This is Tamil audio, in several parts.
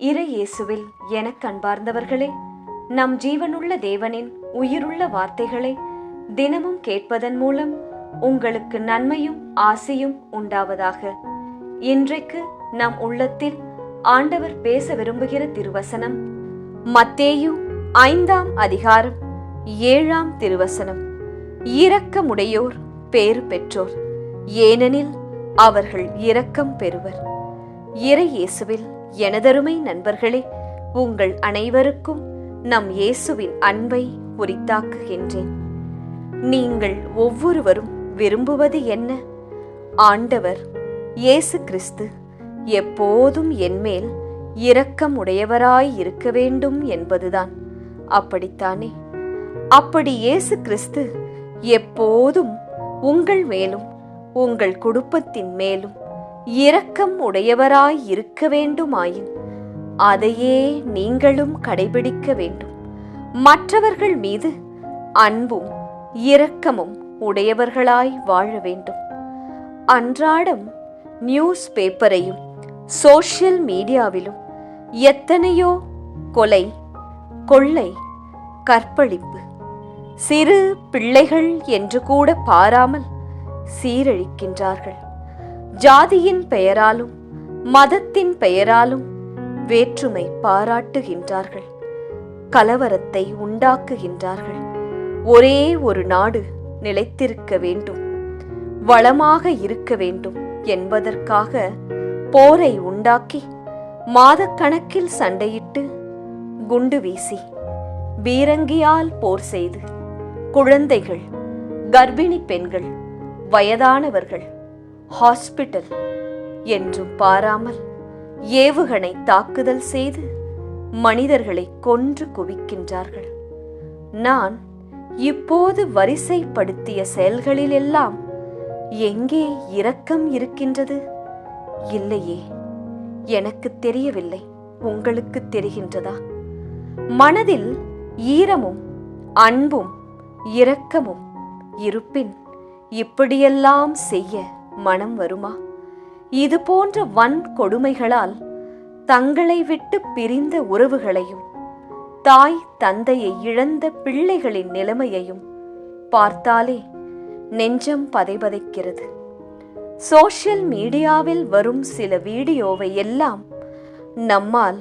இறை இயேசுவில் எனக் கண்பார்ந்தவர்களே நம் ஜீவனுள்ள தேவனின் உயிருள்ள வார்த்தைகளை தினமும் கேட்பதன் மூலம் உங்களுக்கு நன்மையும் ஆசையும் உண்டாவதாக. இன்றைக்கு நம் உள்ளத்தில் ஆண்டவர் பேச விரும்புகிற திருவசனம் மத்தேயு ஐந்தாம் அதிகாரம் ஏழாம் திருவசனம். இரக்கமுடையோர் பேறு பெற்றோர் ஏனெனில் அவர்கள் இரக்கம் பெறுவர். இறை இயேசுவில் எனதருமை நண்பர்களே உங்கள் அனைவருக்கும் நம் இயேசுவின் அன்பை உரித்தாக்குகின்றேன். நீங்கள் ஒவ்வொருவரும் விரும்புவது என்ன? ஆண்டவர் இயேசு கிறிஸ்து எப்போதும் என்மேல் இரக்கம் உடையவராய் இருக்க வேண்டும் என்பதுதான். அப்படித்தானே? அப்படி இயேசு கிறிஸ்து எப்போதும் உங்கள் மேலும் உங்கள் குடும்பத்தின் மேலும் இரக்கம் உடையவராய் இருக்க வேண்டுமாயின் அதையே நீங்களும் கடைபிடிக்க வேண்டும். மற்றவர்கள் மீது அன்பும் இரக்கமும் உடையவர்களாய் வாழ வேண்டும். அன்றாடம் நியூஸ் பேப்பரையும் சோஷியல் மீடியாவிலும் எத்தனையோ கொலை கொள்ளை கற்பழிப்பு சிறு பிள்ளைகள் என்று கூட பாராமல் சீரழிக்கின்றார்கள். ஜாதியின் பெயராலும் மதத்தின் பெயராலும் வேற்றுமை பாராட்டுகின்றார்கள். கலவரத்தை உண்டாக்குகின்றார்கள். ஒரே ஒரு நாடு நிலைத்திருக்க வேண்டும். வளமாக இருக்க வேண்டும் என்பதற்காக போரை உண்டாக்கி மாதக்கணக்கில் சண்டையிட்டு குண்டு வீசி பீரங்கியால் போர் செய்து குழந்தைகள் கர்ப்பிணி பெண்கள் வயதானவர்கள் ஹாஸ்பிட்டல் என்றும் பாராமல் ஏவுகணை தாக்குதல் செய்து மனிதர்களை கொன்று குவிக்கின்றார்கள். நான் இப்போது வரிசைப்படுத்திய செயல்களிலெல்லாம் எங்கே இரக்கம் இருக்கின்றது? இல்லையே எனக்கு தெரியவில்லை. உங்களுக்கு தெரிகின்றதா? மனதில் ஈரமும் அன்பும் இரக்கமும் இருப்பின் இப்படியெல்லாம் செய்ய மனம் வருமா? இது போன்ற வன் கொடுமைகளால் தங்களை விட்டு பிரிந்த உறவுகளையும் தாய் தந்தையை இழந்த பிள்ளைகளின் நிலைமையையும் பார்த்தாலே நெஞ்சம் பதைபதைக்கிறது. சோஷியல் மீடியாவில் வரும் சில வீடியோவை எல்லாம் நம்மால்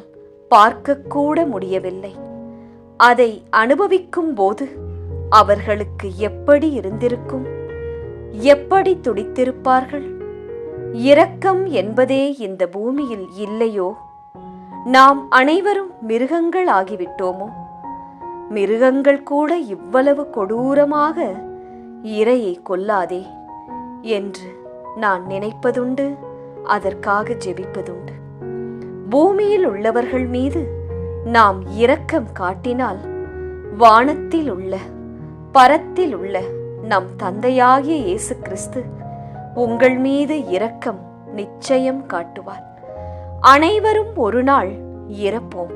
பார்க்கக்கூட முடியவில்லை. அதை அனுபவிக்கும் போது அவர்களுக்கு எப்படி இருந்திருக்கும்? எப்படி துடித்திருப்பார்கள்? இரக்கம் என்பதே இந்த பூமியில் இல்லையோ? நாம் அனைவரும் மிருகங்கள் ஆகிவிட்டோமோ? மிருகங்கள் கூட இவ்வளவு கொடூரமாக இரையை கொல்லாதே என்று நான் நினைப்பதுண்டு அதற்காக ஜெபிப்பதுண்டு. பூமியில் உள்ளவர்கள் மீது நாம் இரக்கம் காட்டினால் வானத்தில் உள்ள பரத்தில் உள்ள நம் தந்தையாகிய இயேசு கிறிஸ்து உங்கள் மீது இரக்கம் நிச்சயம் காட்டுவார். அனைவரும் ஒரு நாள் இறப்போம்.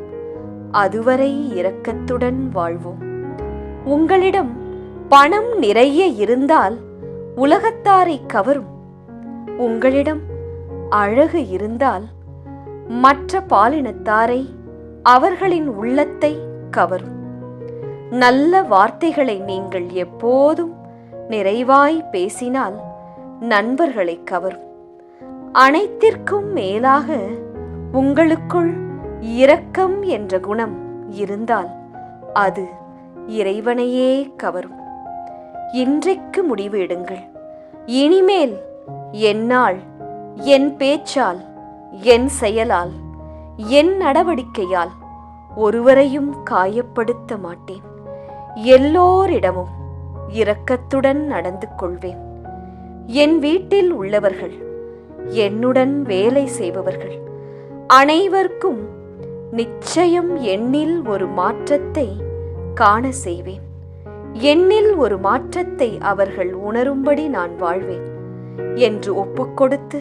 அதுவரை இரக்கத்துடன் வாழ்வோம். உங்களிடம் பணம் நிறைய இருந்தால் உலகத்தாரை கவரும். உங்களிடம் அழகு இருந்தால் மற்ற பாலினத்தாரை அவர்களின் உள்ளத்தை கவரும். நல்ல வார்த்தைகளை நீங்கள் எப்போதும் நிறைவாய் பேசினால் நண்பர்களை கவரும். அனைத்திற்கும் மேலாக உங்களுக்குள் இரக்கம் என்ற குணம் இருந்தால் அது இறைவனையே கவரும். இன்றைக்கு முடிவு எடுங்கள் இனிமேல் என்னால் என் பேச்சால் என் செயலால் என் நடவடிக்கையால் ஒருவரையும் காயப்படுத்த மாட்டேன். எல்லோரிடமும் இரக்கத்துடன் நடந்து கொள்வேன். என் வீட்டில் உள்ளவர்கள் என்னுடன் வேலை செய்பவர்கள் அனைவருக்கும் நிச்சயம் எண்ணில் ஒரு மாற்றத்தை காண செய்வேன். என்னில் ஒரு மாற்றத்தை அவர்கள் உணரும்படி நான் வாழ்வேன் என்று ஒப்புக்கொடுத்து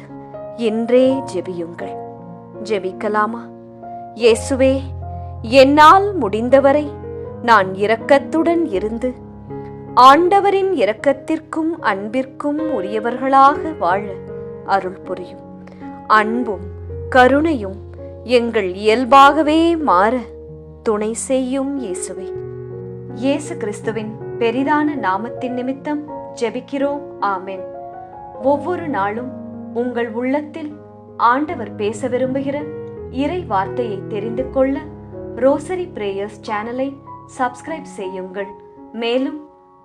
என்றே ஜெபியுங்கள். ஜெபிக்கலாமா? இயேசுவே என்னால் முடிந்தவரை நான் இரக்கத்துடன் இருந்து ஆண்டவரின் இரக்கத்திற்கும் அன்பிற்கும் உரியவர்களாக வாழ அருள் புரியும். அன்பும் கருணையும் எங்கள் இயல்பாகவே மாற துணை செய்யும் இயேசுவே. இயேசு கிறிஸ்துவின் பெரிதான நாமத்தின் நிமித்தம் ஜெபிக்கிறோம். ஆமென். ஒவ்வொரு நாளும் உங்கள் உள்ளத்தில் ஆண்டவர் பேச விரும்புகிற இறை வார்த்தையை தெரிந்து கொள்ள ரோசரி பிரேயர்ஸ் சேனலை சப்ஸ்கிரைப் செய்யுங்கள். மேலும்